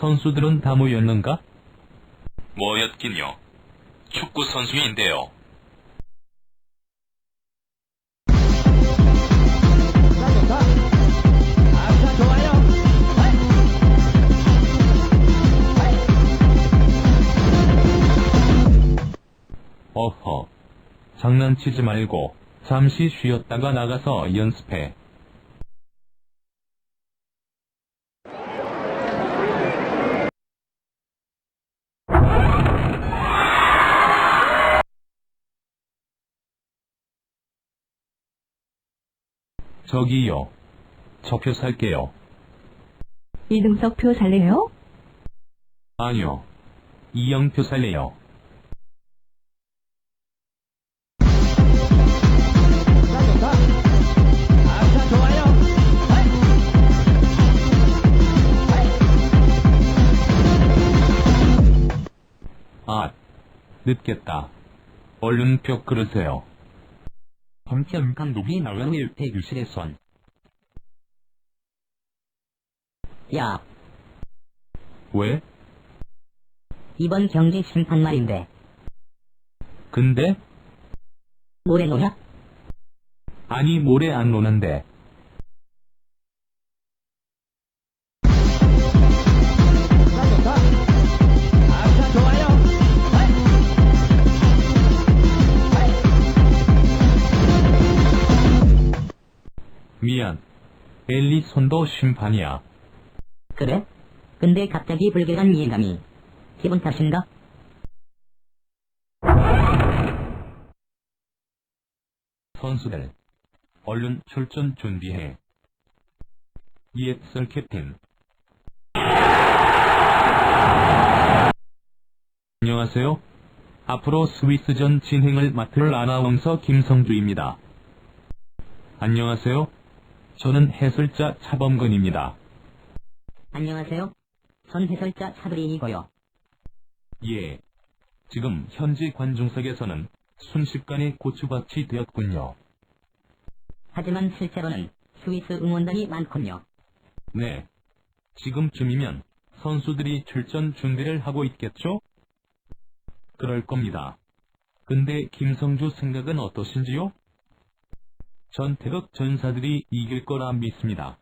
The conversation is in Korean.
선수들은 다 모였는가? 뭐였긴요. 축구 선수인데요. 어허. 장난치지 말고 잠시 쉬었다가 나가서 연습해. 저기요. 저 표 살게요. 이등석 표 살래요? 아니요. 이영 표 살래요. 아, 늦겠다. 얼른 표 끌으세요. 황현 감독이 나가는 대교실에선 야, 왜? 이번 경기 심판 말인데, 근데? 모래 노냐? 아니, 모레 안 노는데. 미안. 엘리 손도 심판이야. 그래? 근데 갑자기 불길한 이해감이. 기분 탓인가? 선수들, 얼른 출전 준비해. 예, 썰 캡틴. 안녕하세요. 앞으로 스위스전 진행을 맡을 아나운서 김성주입니다. 안녕하세요. 저는 해설자 차범근입니다. 안녕하세요. 전 해설자 차두리이고요. 예. 지금 현지 관중석에서는 순식간에 고추밭이 되었군요. 하지만 실제로는 스위스 응원단이 많군요. 네. 지금쯤이면 선수들이 출전 준비를 하고 있겠죠? 그럴 겁니다. 근데 김성주 생각은 어떠신지요? 전 태극 전사들이 이길 거라 믿습니다.